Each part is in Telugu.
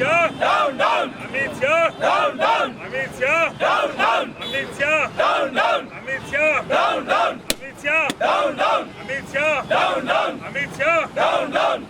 Shah. Down, down. Amit Down, down. Amit Down, down. Amit Down, down. Amit Down, down. Amit Down, down. Amit Down, down. Down, down.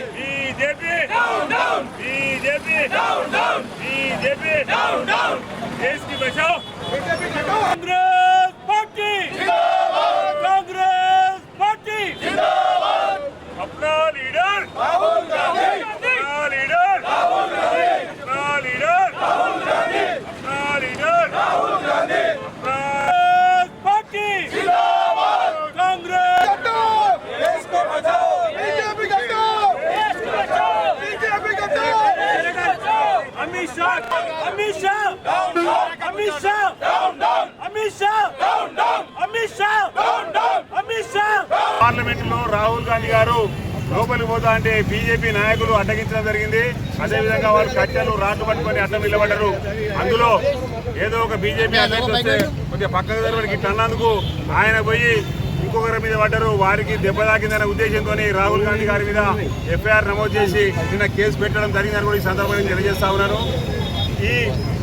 André! Amit Shah Amit Shah Amit Shah పార్లమెంట్లో రాహుల్ గాంధీ గారు లోపలికి పోతా అంటే బీజేపీ నాయకులు అడ్డగించడం జరిగింది. అదేవిధంగా వారు కట్టెలు రాళ్ళు పట్టుకొని అడ్డం నిలబడ్డరు. అందులో ఏదో ఒక బీజేపీ అధ్యక్షుడు వస్తే కొద్దిగా పక్కకు జరగడానికి అన్నందుకు ఆయన పోయి ఇంకొకరి మీద పడ్డరు. వారికి దెబ్బ తాకిందనే ఉద్దేశంతో రాహుల్ గాంధీ గారి మీద ఎఫ్ఐఆర్ నమోదు చేసి నిన్న కేసు పెట్టడం జరిగిందని కూడా ఈ సందర్భంగా తెలియజేస్తా ఉన్నాను. ఈ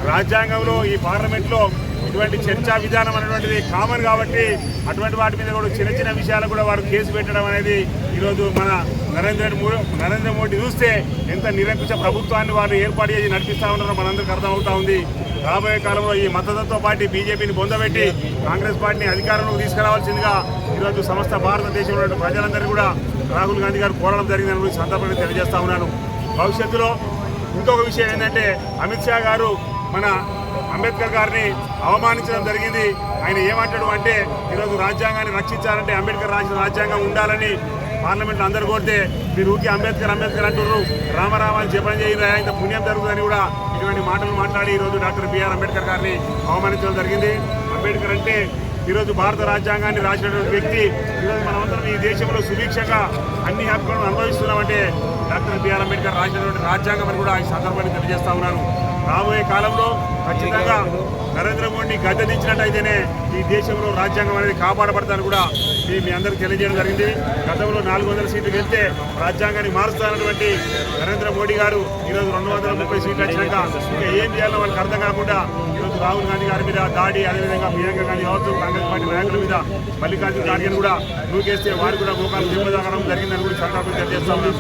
రాజ్యాంగంలో ఈ పార్లమెంట్లో ఇటువంటి చర్చా విధానం అనేటువంటిది కామన్ కాబట్టి అటువంటి వాటి మీద కూడా చిన్న చిన్న విషయాలు కూడా వారు కేసు పెట్టడం అనేది ఈరోజు మన నరేంద్ర మోడీ నరేంద్ర మోడీ చూస్తే ఎంత నిరంకుశ ప్రభుత్వాన్ని వారు ఏర్పాటు చేసి నడిపిస్తూ ఉన్నారో మనందరికీ అర్థమవుతా ఉంది. రాబోయే కాలంలో ఈ మద్దతుతో పార్టీ బీజేపీని పొందబెట్టి కాంగ్రెస్ పార్టీని అధికారంలోకి తీసుకురావాల్సిందిగా ఈరోజు సమస్త భారతదేశంలో ప్రజలందరూ కూడా రాహుల్ గాంధీ గారు కోరడం జరిగిందని సందర్భంగా తెలియజేస్తా ఉన్నాను. భవిష్యత్తులో ఇంకొక విషయం ఏంటంటే అమిత్ షా గారు మన అంబేద్కర్ గారిని అవమానించడం జరిగింది. ఆయన ఏమంటాడు అంటే ఈరోజు రాజ్యాంగాన్ని రక్షించాలంటే అంబేద్కర్ రాసిన రాజ్యాంగం ఉండాలని పార్లమెంట్లో అందరు కోరితే మీరు ఊరికి అంబేద్కర్ అంబేద్కర్ అంటున్నారు రామరామాన్ని జపం చేయరా ఇంత పుణ్యం జరుగుతుందని కూడా ఇటువంటి మాటలు మాట్లాడి ఈరోజు డాక్టర్ బిఆర్ అంబేద్కర్ గారిని అవమానించడం జరిగింది. అంబేద్కర్ అంటే ఈరోజు భారత రాజ్యాంగాన్ని రాసినటువంటి వ్యక్తి ఈరోజు మనమందరం ఈ దేశంలో సుభిక్షంగా అన్ని హక్కులను అనుభవిస్తున్నామంటే డాక్టర్ బిఆర్ అంబేద్కర్ రాసినటువంటి రాజ్యాంగం అని కూడా ఈ సందర్భాన్ని తెలియజేస్తా ఉన్నాను. రాబోయే కాలంలో ఖచ్చితంగా నరేంద్ర మోడీని గద్దెదించినట్టయితేనే ఈ దేశంలో రాజ్యాంగం అనేది కాపాడబడతాను కూడా ఈ మీ అందరికీ తెలియజేయడం జరిగింది. గతంలో నాలుగు వందల సీట్లు వెళ్తే రాజ్యాంగాన్ని మారుస్తానటువంటి నరేంద్ర మోడీ గారు ఈరోజు రెండు వందల ముప్పై సీట్లు వచ్చినాక ఇంకా ఏం చేయాలో వాళ్ళకి అర్థం కాకుండా రాహుల్ గాంధీ గారి మీద దాడి అదేవిధంగా ప్రియాంక గాంధీ కావచ్చు కాంగ్రెస్ పార్టీ నాయకుల మీద మల్లికార్జున ఖార్గే కూడా నూకేస్తే వారు కూడా మోకాలు దెబ్బ తాగడం జరిగిందని కూడా సందర్భం తెలియజేస్తా ఉన్నాను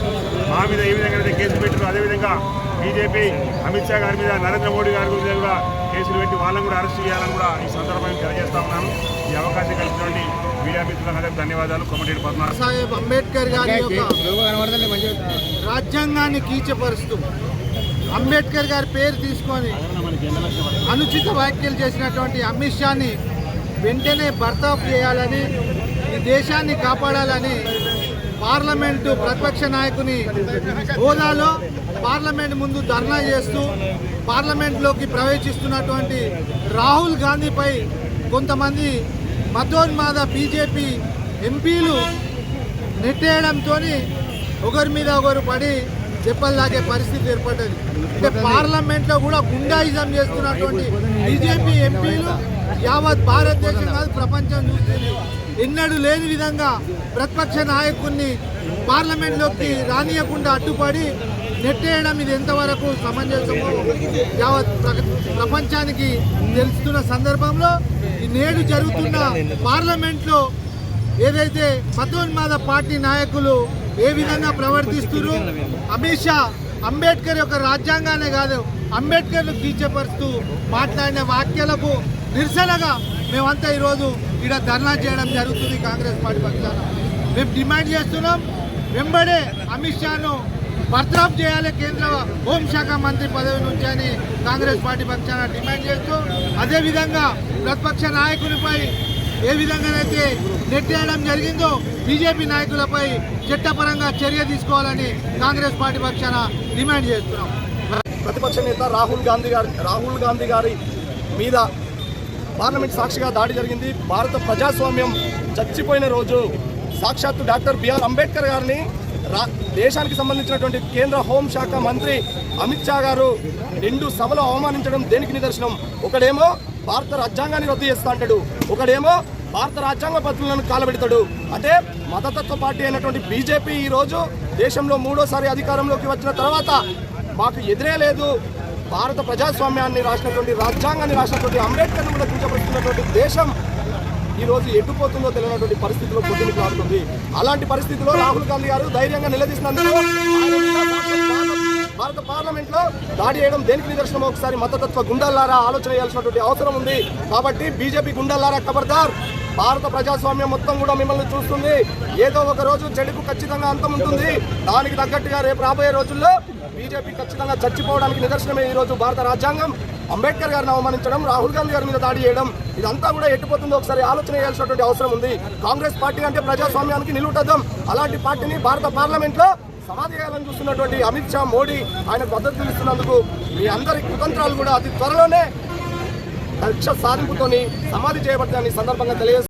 మా మీద ఏ విధంగా అయితే కేసు పెట్టారు అదేవిధంగా బీజేపీ అమిత్ షా గారి మీద నరేంద్ర మోడీ గారి మీద కూడా కేసులు పెట్టి వాళ్ళని కూడా అరెస్ట్ చేయాలని కూడా ఈ సందర్భంగా తెలియజేస్తా ఉన్నాను ఈ అవకాశం కలిగినటువంటి మీడియా మిత్రులందరికీ ధన్యవాదాలు. కొమ్మటి పద్మ సాహెబ్ అంబేద్కర్ గారి యొక్క రాజ్యాంగాన్ని కీచపరుస్తూ అంబేద్కర్ గారి పేరు తీసుకొని అనుచిత వ్యాఖ్యలు చేసినటువంటి అమిత్ షాని వెంటనే బర్తాఫ్ చేయాలని ఈ దేశాన్ని కాపాడాలని పార్లమెంటు ప్రతిపక్ష నాయకుని హోదాలో పార్లమెంట్ ముందు ధర్నా చేస్తూ పార్లమెంట్లోకి ప్రవేశిస్తున్నటువంటి రాహుల్ గాంధీపై కొంతమంది మతోన్మాద బీజేపీ ఎంపీలు నెట్టేయడంతో ఒకరి మీద ఒకరు పడి తాగే పరిస్థితి ఏర్పడ్డది. అంటే పార్లమెంట్లో కూడా గుండాయిజం చేస్తున్నటువంటి బీజేపీ ఎంపీలు యావత్ భారతదేశం కాదు ప్రపంచం చూస్తుంది. ఎన్నడూ లేని విధంగా ప్రతిపక్ష నాయకుడిని పార్లమెంట్లోకి రానియకుండా అడ్డుపడి నెట్టేయడం ఇది ఎంతవరకు సమంజసమో యావత్ ప్ర- ప్రపంచానికి తెలుస్తున్న సందర్భంలో ఈ నేడు జరుగుతున్న పార్లమెంట్లో ఏదైతే మతోన్మాద పార్టీ నాయకులు ఏ విధంగా ప్రవర్తిస్తున్నారు? అమిత్ షా అంబేద్కర్ యొక్క రాజ్యాంగానే కాదు అంబేద్కర్ను కించపరుస్తూ మాట్లాడిన వ్యాఖ్యలకు నిరసనగా మేమంతా ఈరోజు ఇక్కడ ధర్నా చేయడం జరుగుతుంది కాంగ్రెస్ పార్టీ పక్షాన. మేము డిమాండ్ చేస్తున్నాం వెంబడే అమిత్ షాను బర్తరఫ్ చేయాలి కేంద్ర హోంశాఖ మంత్రి పదవి నుంచి అని కాంగ్రెస్ పార్టీ పక్షాన డిమాండ్ చేస్తూ అదేవిధంగా ప్రతిపక్ష నాయకునిపై ఏ విధంగానైతే నెట్టేయడం జరిగిందో బీజేపీ నాయకులపై చట్టపరంగా చర్య తీసుకోవాలని కాంగ్రెస్ పార్టీ పక్షాన డిమాండ్ చేస్తున్నాం. ప్రతిపక్ష నేత రాహుల్ గాంధీ గారి రాహుల్ గాంధీ గారి మీద పార్లమెంట్ సాక్షిగా దాడి జరిగింది. భారత ప్రజాస్వామ్యం చచ్చిపోయిన రోజు సాక్షాత్తు డాక్టర్ బిఆర్ అంబేద్కర్ గారిని రా దేశానికి సంబంధించినటువంటి కేంద్ర హోంశాఖ మంత్రి అమిత్ షా గారు రెండు సభలు అవమానించడం దేనికి నిదర్శనం? ఒకడేమో భారత రాజ్యాంగాన్ని రద్దు చేస్తా అంటాడు. ఒకడేమో భారత రాజ్యాంగ పద్ధతులను కాలబెడతాడు. అంటే మతతత్వ పార్టీ అయినటువంటి బీజేపీ ఈరోజు దేశంలో మూడోసారి అధికారంలోకి వచ్చిన తర్వాత మాకు ఎదురే లేదు. భారత ప్రజాస్వామ్యాన్ని రాసినటువంటి రాజ్యాంగాన్ని రాసినటువంటి అంబేద్కర్ను కూడా కించపరుస్తున్నటువంటి దేశం ఈరోజు రోజు ఎట్టుపోతుందో తెలియనటువంటి పరిస్థితిలో పొద్దుకు రాడుతుంది అలాంటి పరిస్థితిలో రాహుల్ గాంధీ గారు ధైర్యంగా నిలదీసినందుకు భారత- పార్లమెంట్లో పార్లమెంట్లో దాడి చేయడం దేనికి నిదర్శనం ఒకసారి మతతత్వ గుండల్లారా ఆలోచన చేయాల్సినటువంటి అవసరం ఉంది. కాబట్టి బీజేపీ గుండల్లారా ఖబర్దార్ భారత ప్రజాస్వామ్యం మొత్తం కూడా మిమ్మల్ని చూస్తుంది. ఏదో ఒక రోజు చెడుకు ఖచ్చితంగా అంతం ఉంటుంది. దానికి తగ్గట్టుగా రేపు రాబోయే రోజుల్లో బీజేపీ ఖచ్చితంగా చచ్చిపోవడానికి నిదర్శనమే ఈ రోజు భారత రాజ్యాంగం. అంబేద్కర్ గారిని అవమానించడం రాహుల్ గాంధీ గారి మీద దాడి చేయడం ఇదంతా కూడా ఎట్టుపోతుందో ఒకసారి ఆలోచన చేయాల్సినటువంటి అవసరం ఉంది. కాంగ్రెస్ పార్టీ అంటే ప్రజాస్వామ్యానికి నిలువుటద్దాం. అలాంటి పార్టీని భారత పార్లమెంట్లో సమాధి చేయాలని చూస్తున్నటువంటి అమిత్ షా మోడీ ఆయనకు మద్దతు ఇస్తున్నందుకు మీ అందరి కుతంత్రాలు కూడా అతి త్వరలోనే లక్ష్య సాధింపుతోని సమాధి చేయబడతాయని సందర్భంగా తెలియజేస్తారు